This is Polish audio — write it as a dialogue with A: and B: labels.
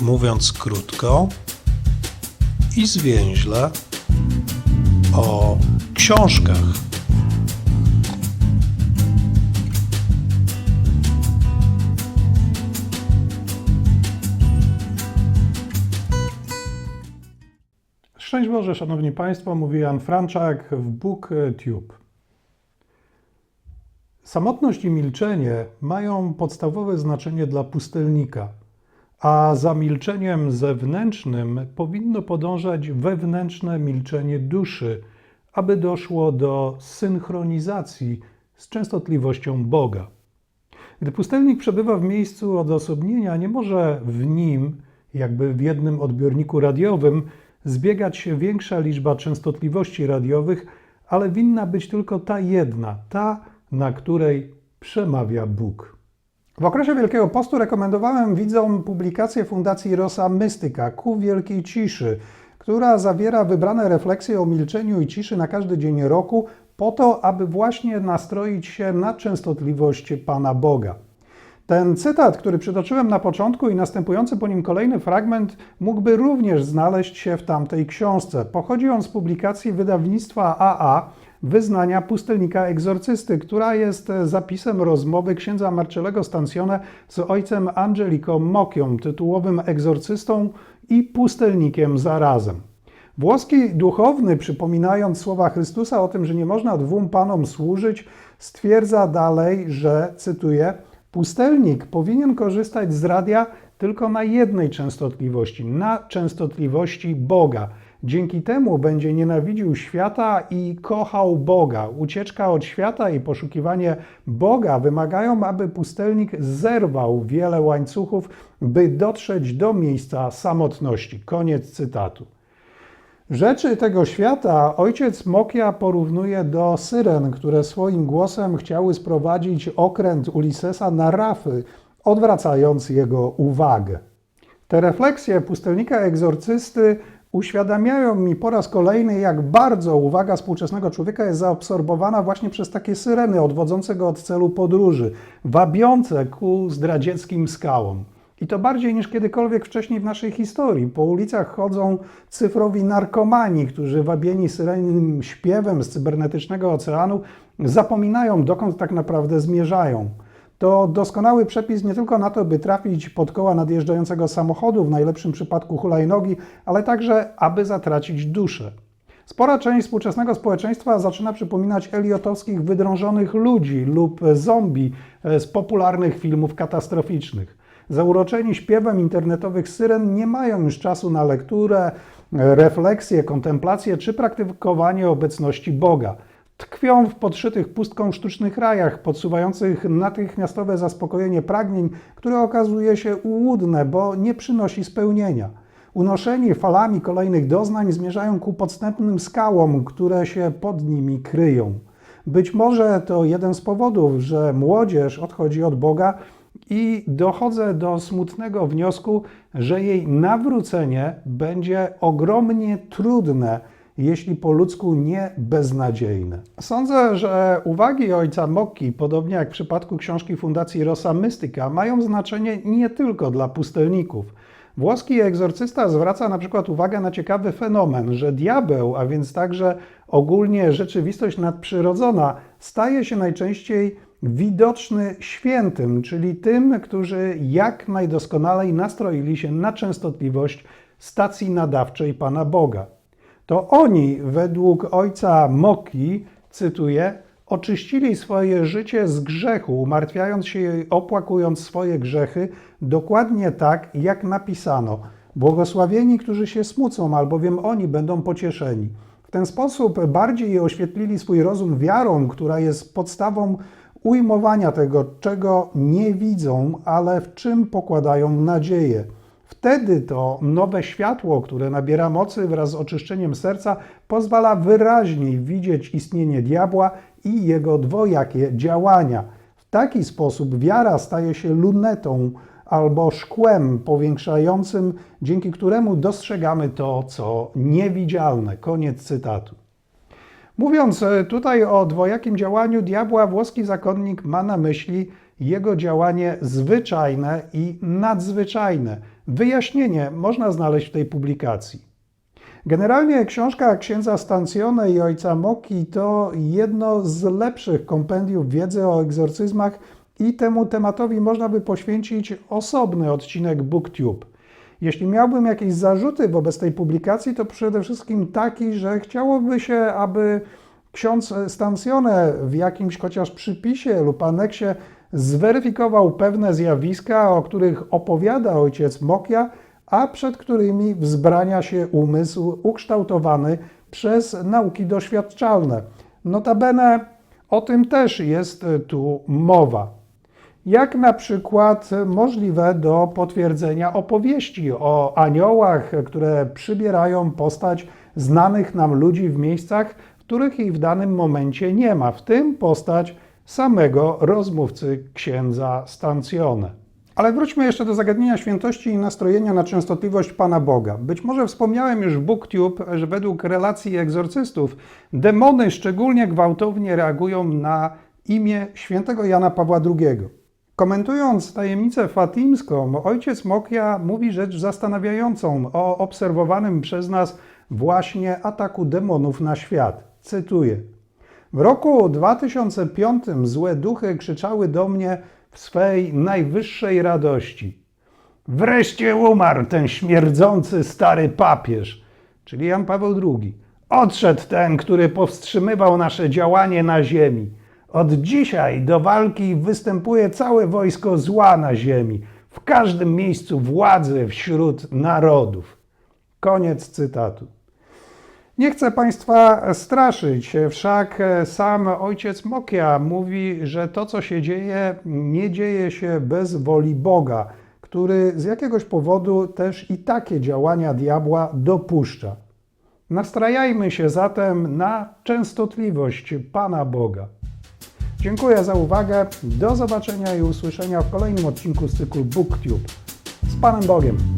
A: mówiąc krótko i zwięźle, o książkach.
B: Szczęść Boże, Szanowni Państwo, mówi Jan Franczak w BookTube. Samotność i milczenie mają podstawowe znaczenie dla pustelnika, a za milczeniem zewnętrznym powinno podążać wewnętrzne milczenie duszy, aby doszło do synchronizacji z częstotliwością Boga. Gdy pustelnik przebywa w miejscu odosobnienia, nie może w nim, jakby w jednym odbiorniku radiowym, zbiegać się większa liczba częstotliwości radiowych, ale winna być tylko ta jedna, ta, na której przemawia Bóg. W okresie Wielkiego Postu rekomendowałem widzom publikację Fundacji Rosa Mystyka Ku Wielkiej Ciszy, która zawiera wybrane refleksje o milczeniu i ciszy na każdy dzień roku, po to, aby właśnie nastroić się na częstotliwość Pana Boga. Ten cytat, który przytoczyłem na początku i następujący po nim kolejny fragment, mógłby również znaleźć się w tamtej książce. Pochodzi on z publikacji wydawnictwa AA Wyznania pustelnika egzorcysty, która jest zapisem rozmowy księdza Marcellego Stancione z ojcem Angelico Mokią, tytułowym egzorcystą i pustelnikiem zarazem. Włoski duchowny, przypominając słowa Chrystusa o tym, że nie można dwóm panom służyć, stwierdza dalej, że, cytuję, pustelnik powinien korzystać z radia tylko na jednej częstotliwości, na częstotliwości Boga. Dzięki temu będzie nienawidził świata i kochał Boga. Ucieczka od świata i poszukiwanie Boga wymagają, aby pustelnik zerwał wiele łańcuchów, by dotrzeć do miejsca samotności. Koniec cytatu. Rzeczy tego świata ojciec Mokia porównuje do syren, które swoim głosem chciały sprowadzić okręt Ulyssesa na rafy, odwracając jego uwagę. Te refleksje pustelnika egzorcysty uświadamiają mi po raz kolejny, jak bardzo uwaga współczesnego człowieka jest zaabsorbowana właśnie przez takie syreny odwodzące go od celu podróży, wabiące ku zdradzieckim skałom. I to bardziej niż kiedykolwiek wcześniej w naszej historii. Po ulicach chodzą cyfrowi narkomani, którzy wabieni syrennym śpiewem z cybernetycznego oceanu zapominają, dokąd tak naprawdę zmierzają. To doskonały przepis nie tylko na to, by trafić pod koła nadjeżdżającego samochodu, w najlepszym przypadku hulajnogi, ale także, aby zatracić duszę. Spora część współczesnego społeczeństwa zaczyna przypominać eliotowskich wydrążonych ludzi lub zombie z popularnych filmów katastroficznych. Zauroczeni śpiewem internetowych syren nie mają już czasu na lekturę, refleksję, kontemplację czy praktykowanie obecności Boga. Tkwią w podszytych pustką sztucznych rajach, podsuwających natychmiastowe zaspokojenie pragnień, które okazuje się ułudne, bo nie przynosi spełnienia. Unoszeni falami kolejnych doznań zmierzają ku podstępnym skałom, które się pod nimi kryją. Być może to jeden z powodów, że młodzież odchodzi od Boga i dochodzę do smutnego wniosku, że jej nawrócenie będzie ogromnie trudne, jeśli po ludzku nie beznadziejne. Sądzę, że uwagi ojca Mokki, podobnie jak w przypadku książki Fundacji Rosa Mystica, mają znaczenie nie tylko dla pustelników. Włoski egzorcysta zwraca na przykład uwagę na ciekawy fenomen, że diabeł, a więc także ogólnie rzeczywistość nadprzyrodzona, staje się najczęściej widoczny świętym, czyli tym, którzy jak najdoskonalej nastroili się na częstotliwość stacji nadawczej Pana Boga. To oni, według ojca Moki, cytuję, oczyścili swoje życie z grzechu, umartwiając się i opłakując swoje grzechy, dokładnie tak, jak napisano. Błogosławieni, którzy się smucą, albowiem oni będą pocieszeni. W ten sposób bardziej oświetlili swój rozum wiarą, która jest podstawą ujmowania tego, czego nie widzą, ale w czym pokładają nadzieję. Wtedy to nowe światło, które nabiera mocy wraz z oczyszczeniem serca, pozwala wyraźniej widzieć istnienie diabła i jego dwojakie działania. W taki sposób wiara staje się lunetą albo szkłem powiększającym, dzięki któremu dostrzegamy to, co niewidzialne. Koniec cytatu. Mówiąc tutaj o dwojakim działaniu diabła, włoski zakonnik ma na myśli jego działanie zwyczajne i nadzwyczajne. Wyjaśnienie można znaleźć w tej publikacji. Generalnie książka księdza Stancione i ojca Moki to jedno z lepszych kompendiów wiedzy o egzorcyzmach i temu tematowi można by poświęcić osobny odcinek BookTube. Jeśli miałbym jakieś zarzuty wobec tej publikacji, to przede wszystkim taki, że chciałoby się, aby ksiądz Stancione w jakimś chociaż przypisie lub aneksie zweryfikował pewne zjawiska, o których opowiada ojciec Mokia, a przed którymi wzbrania się umysł ukształtowany przez nauki doświadczalne. Notabene o tym też jest tu mowa. Jak na przykład możliwe do potwierdzenia opowieści o aniołach, które przybierają postać znanych nam ludzi w miejscach, których ich w danym momencie nie ma, w tym postać samego rozmówcy księdza Stancione. Ale wróćmy jeszcze do zagadnienia świętości i nastrojenia na częstotliwość Pana Boga. Być może wspomniałem już w BookTube, że według relacji egzorcystów demony szczególnie gwałtownie reagują na imię świętego Jana Pawła II. Komentując tajemnicę fatimską, ojciec Mokia mówi rzecz zastanawiającą o obserwowanym przez nas właśnie ataku demonów na świat. Cytuję. W roku 2005 złe duchy krzyczały do mnie w swej najwyższej radości. Wreszcie umarł ten śmierdzący stary papież, czyli Jan Paweł II. Odszedł ten, który powstrzymywał nasze działanie na ziemi. Od dzisiaj do walki występuje całe wojsko zła na ziemi, w każdym miejscu władzy wśród narodów. Koniec cytatu. Nie chcę Państwa straszyć, wszak sam ojciec Mokia mówi, że to, co się dzieje, nie dzieje się bez woli Boga, który z jakiegoś powodu też i takie działania diabła dopuszcza. Nastrajajmy się zatem na częstotliwość Pana Boga. Dziękuję za uwagę. Do zobaczenia i usłyszenia w kolejnym odcinku z cyklu BookTube. Z Panem Bogiem.